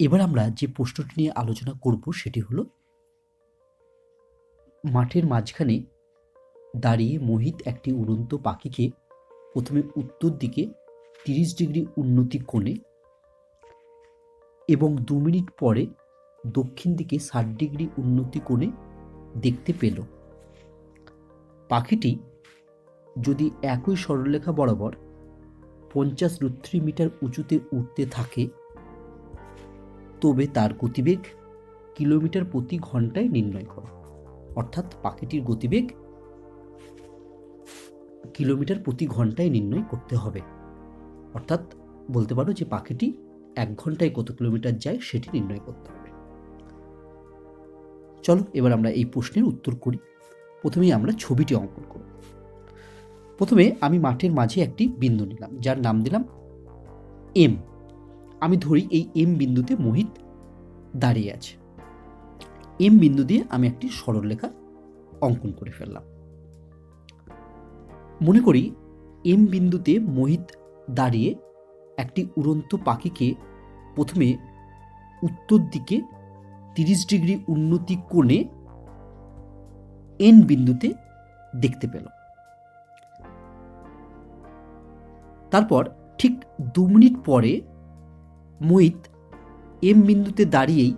এবার আমরা যে প্রশ্নটি নিয়ে আলোচনা করব সেটি হলো, মাঠের মাঝখানে দাঁড়িয়ে মোহিত একটি উড়ন্ত পাখিকে প্রথমে উত্তর দিকে তিরিশ ডিগ্রি উন্নতি কোণে এবং দু মিনিট পরে দক্ষিণ দিকে ষাট ডিগ্রি উন্নতি কোণে দেখতে পেল। পাখিটি যদি একই সরলরেখা বরাবর পঞ্চাশ রুত্রি মিটার উঁচুতে উঠতে থাকে তবে তার গতিবেগ কিলোমিটার প্রতি ঘন্টায় নির্ণয় করো। অর্থাৎ পাখিটির গতিবেগ কিলোমিটার প্রতি ঘন্টায় নির্ণয় করতে হবে। অর্থাৎ বলতে পারো যে পাখিটি এক ঘন্টায় কত কিলোমিটার যায় সেটি নির্ণয় করতে হবে। চলো এবার আমরা এই প্রশ্নের উত্তর করি। প্রথমেই আমরা ছবিটি অঙ্কন করব। প্রথমে আমি মাঠের মাঝে একটি বিন্দু নিলাম, যার নাম দিলাম এম আমি ধরি এই এম বিন্দুতে মোহিত দাঁড়িয়ে আছে। এম বিন্দু দিয়ে আমি একটি সরলরেখা অঙ্কন করে ফেললাম। মনে করি এম বিন্দুতে মোহিত দাঁড়িয়ে একটি উড়ন্ত পাখিকে প্রথমে উত্তর দিকে তিরিশ ডিগ্রি উন্নতি কোণে এন বিন্দুতে দেখতে পেল তারপর ঠিক দু মিনিট পরে মোহিত এম বিন্দুতে দাঁড়িয়েই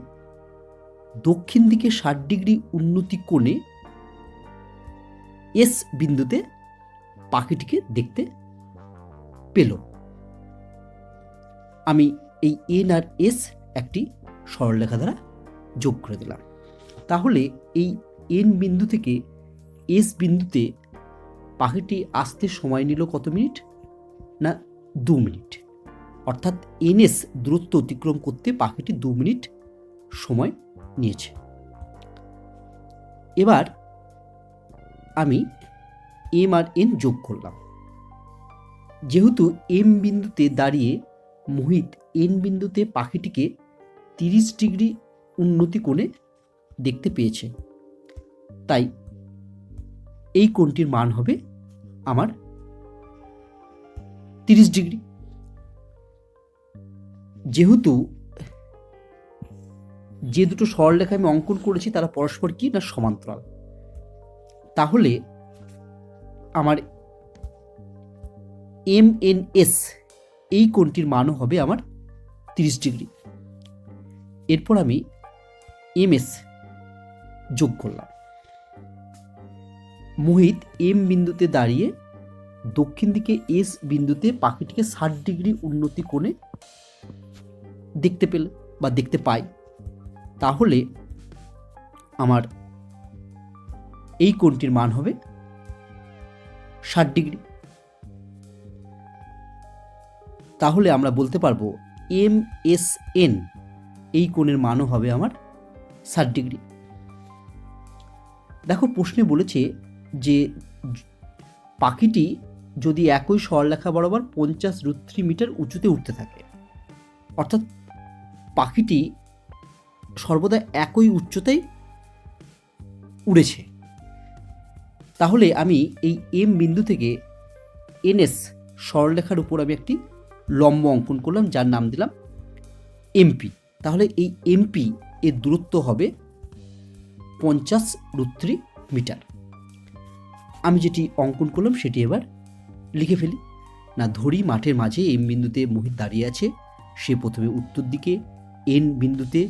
দক্ষিণ দিকে ষাট ডিগ্রি উন্নতি কোণে এস বিন্দুতে পাখিটিকে দেখতে পেল। আমি এই এন আর এস একটি সরলরেখা দ্বারা যোগ করে দিলাম। তাহলে এই এন বিন্দু থেকে এস বিন্দুতে পাখিটি আসতে সময় নিল কত মিনিট? না, দু মিনিট। অর্থাৎ এনএস দূরত্ব অতিক্রম করতে পাখিটি দু মিনিট সময় নিয়েছে। এবার আমি এম আর এন যোগ করলাম। যেহেতু এম বিন্দুতে দাঁড়িয়ে মোহিত এন বিন্দুতে পাখিটিকে তিরিশ ডিগ্রি উন্নতি কোণে দেখতে পেয়েছে, তাই এই কোণটির মান হবে আমার তিরিশ ডিগ্রি। যেহেতু, যে দুটো সরলরেখা আমি অঙ্কন করেছি তারা পরস্পর কি না সমান্তরাল। তাহলে আমার এম এন এস এই কোণটির মানও হবে আমার তিরিশ ডিগ্রি। এরপর আমি এম এস যোগ করলাম। মোহিত এম বিন্দুতে দাঁড়িয়ে দক্ষিণ দিকে এস বিন্দুতে পাখিটিকে ষাট ডিগ্রি উন্নতি কোণে দেখতে পেল বা দেখতে পাই। তাহলে আমার এই কোণটির মান হবে ষাট ডিগ্রি। তাহলে আমরা বলতে পারব এম এস এন, এই কোণের মানও হবে আমার ষাট ডিগ্রি। দেখো, প্রশ্নে বলেছে যে পাখিটি যদি একই সরলরেখা বরাবর পঞ্চাশ রুত্রি মিটার উঁচুতে উঠতে থাকে, অর্থাৎ পাখিটি সর্বদা একই উচ্চতায় উড়েছে। তাহলে আমি এই এম বিন্দু থেকে এনএস সরলরেখার উপর আমি একটি লম্ব অঙ্কন করলাম, যার নাম দিলাম এমপি তাহলে এই এমপি এর দূরত্ব হবে পঞ্চাশ রুত্রি মিটার। আমি যেটি অঙ্কন করলাম, সেটি এবার লিখে ফেলি। না, ধরি মাঠের মাঝে এম বিন্দুতে মোহিত দাঁড়িয়ে আছে, সে প্রথমে উত্তর দিকে এন বিন্দুতে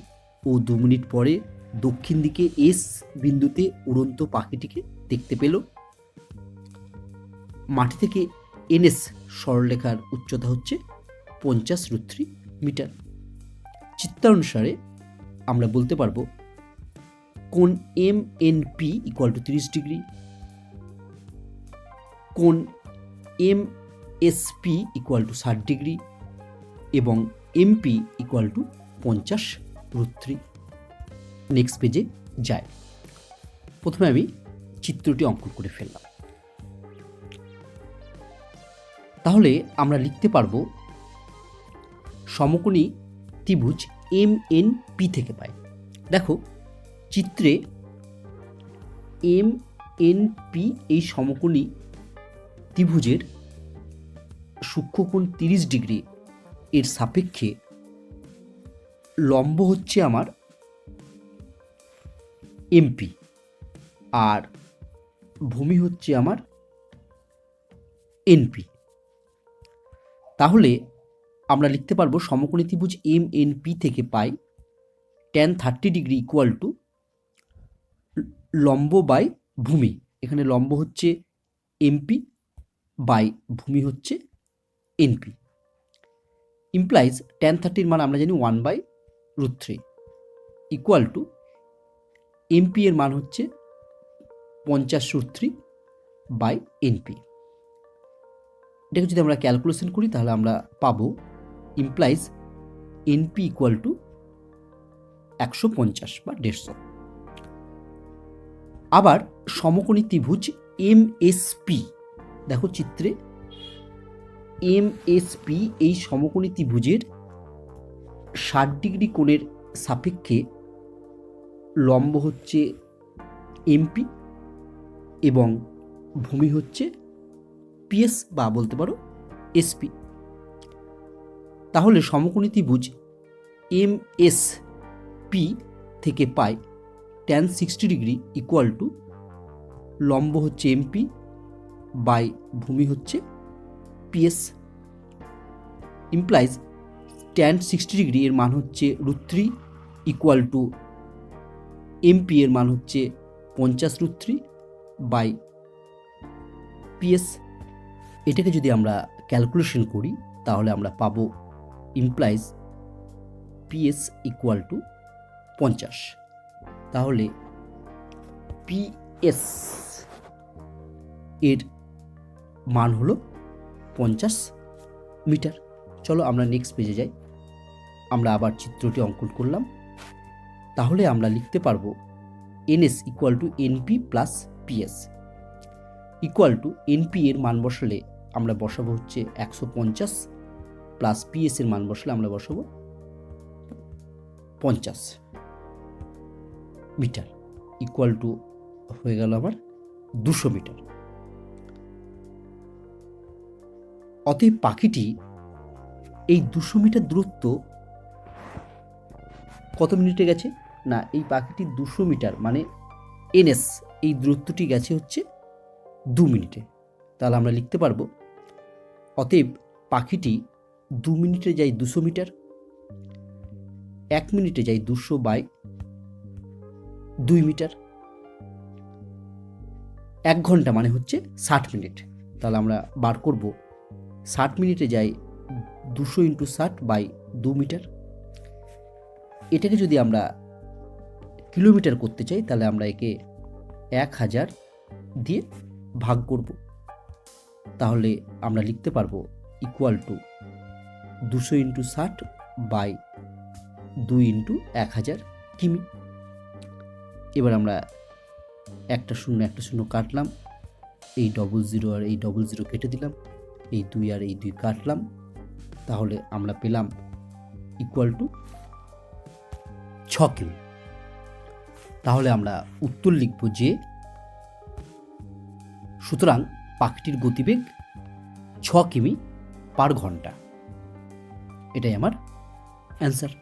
ও দু মিনিট পরে দক্ষিণ দিকে এস বিন্দুতে উড়ন্ত পাখিটিকে দেখতে পেল। মাটি থেকে এনএস সরলরেখার উচ্চতা হচ্ছে পঞ্চাশ রুত্রি মিটার। চিত্রানুসারে আমরা বলতে পারব কোন M N P equal to তিরিশ ডিগ্রি কোন M S P equal to ষাট ডিগ্রি এবং এমপি ইকুয়াল টু পঞ্চাশ রুত্রি। নেক্সট পেজে যায় প্রথমে আমি চিত্রটি অঙ্কন করে ফেললাম। তাহলে আমরা লিখতে পারব, সমকোণী ত্রিভুজ এম এন পি থেকে পাই। দেখো, চিত্রে এম এন পি এই সমকোণী ত্রিভুজের সূক্ষ্মকোণ তিরিশ ডিগ্রি এর সাপেক্ষে লম্ব হচ্ছে আমার এমপি আর ভূমি হচ্ছে আমার এনপি তাহলে আমরা লিখতে পারব সমকোণী ত্রিভুজ এম এন পি থেকে পাই tan thirty degree equal to লম্ব বাই ভূমি। এখানে লম্ব হচ্ছে এমপি বাই ভূমি হচ্ছে এনপি ইমপ্লাইজ টেন থার্টির মান আমরা জানি one by root three equal to MP এর মান হচ্ছে পঞ্চাশ রুট থ্রি বাই এনপি এটাকে যদি আমরা ক্যালকুলেশন করি, তাহলে আমরা পাবো ইমপ্লাইজ এনপি ইকুয়াল টু একশো পঞ্চাশ বা দেড়শো। আবার সমকোণী ত্রিভুজ এম এস পি দেখো চিত্রে এম এস পি এই সমকোণী ত্রিভুজের ষাট ডিগ্রি কোণের সাপেক্ষে লম্ব হচ্ছে এমপি এবং ভূমি হচ্ছে পিএস বা বলতে পারো এসপি। তাহলে সমকোণী ত্রিভুজ এম এস পি থেকে পাই tan sixty degree equal to লম্ব হচ্ছে এমপি বাই ভূমি হচ্ছে PS. Implies tan sixty degree এর মান হচ্ছে root three equal to MP এর মান হচ্ছে পঞ্চাশ রুট থ্রি বাই পিএস এটাকে যদি আমরা ক্যালকুলেশন করি, তাহলে আমরা পাবো ইমপ্লাইজ পিএস ইকুয়াল টু পঞ্চাশ। তাহলে পিএস এর মান হলো পঞ্চাশ মিটার। চলো আমরা নেক্সট পেজে যাই। আমরা আবার চিত্রটি অঙ্কন করলাম। তাহলে আমরা লিখতে পারব NS equal to NP plus PS equal to NP এর মান বসালে আমরা বসাবো হচ্ছে একশো পঞ্চাশ প্লাস পিএস এর মান বসালে আমরা বসাবো পঞ্চাশ মিটার। ইকুয়াল টু হয়ে গেল আমার দুশো মিটার। অতএব পাখিটি এই দুশো মিটার দূরত্ব কত মিনিটে গেছে? না, এই পাখিটি দুশো মিটার মানে এনএস, এই দূরত্বটি গেছে হচ্ছে দু মিনিটে। তাহলে আমরা লিখতে পারব, অতএব পাখিটি দু মিনিটে যায় দুশো মিটার, এক মিনিটে যায় দুশো বাই দুই মিটার, এক ঘণ্টা মানে হচ্ছে ষাট মিনিট। তাহলে আমরা বার করব, ষাট মিনিটে যাই দুশো ইন্টু ষাট বাই দু মিটার এটাকে যদি আমরা কিলোমিটার করতে চাই, তাহলে আমরা একে এক হাজার দিয়ে ভাগ করব। তাহলে আমরা লিখতে পারব ইকুয়াল টু দুশো ইন্টু ষাট বাই দুই ইন্টু এক হাজার কিমি। এবার আমরা একটা শূন্য একটা শূন্য কাটলাম, এই ডবল জিরো আর এই ডবল জিরো কেটে দিলাম, এই দুই আর এই দুই কাটলাম, তাহলে আমরা পেলাম ইকুয়াল টু ছ কিমি তাহলে আমরা উত্তর লিখব যে, সুতরাং পাখিটির গতিবেগ ছ কিমি পার ঘণ্টা। এটাই আমার অ্যান্সার